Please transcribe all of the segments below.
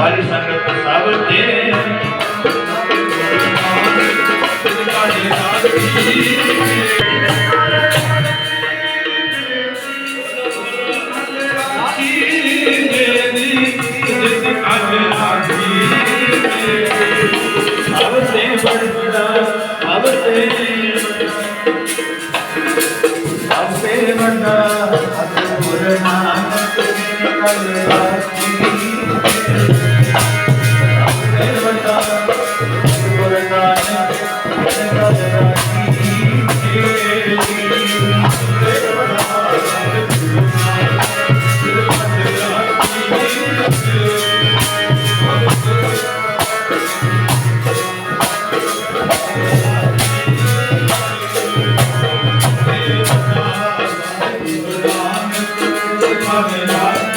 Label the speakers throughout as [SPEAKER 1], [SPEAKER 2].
[SPEAKER 1] ਸਾਰੀ ਸੰਗਤ ਸਭ ਤੇ ਅਬ ਤੇ ਬੜਾ ਅਬ ਤੇ ਅਬ ਤੇ ਬੜਾ ਅਬ ਗੁਰ ਨਾਨਕ ਬਿਨ ਕਲ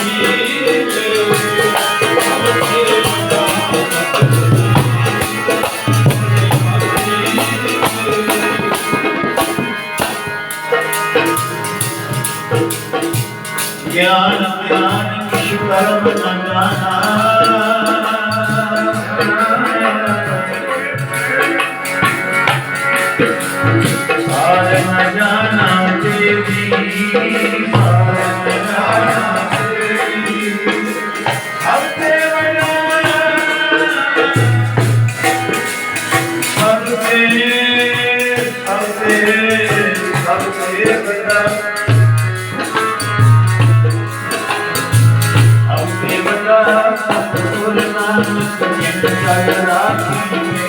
[SPEAKER 1] Amen. ਗਿਆਨ ਗਿਆਨ ਕਿਛੁ ਕਰਮ ਨ ਜਾਣਾ ਸਾਰ ਨ ਜਾਣਾ ਤੇਰੀ ਸਾਰ ਨ I'm not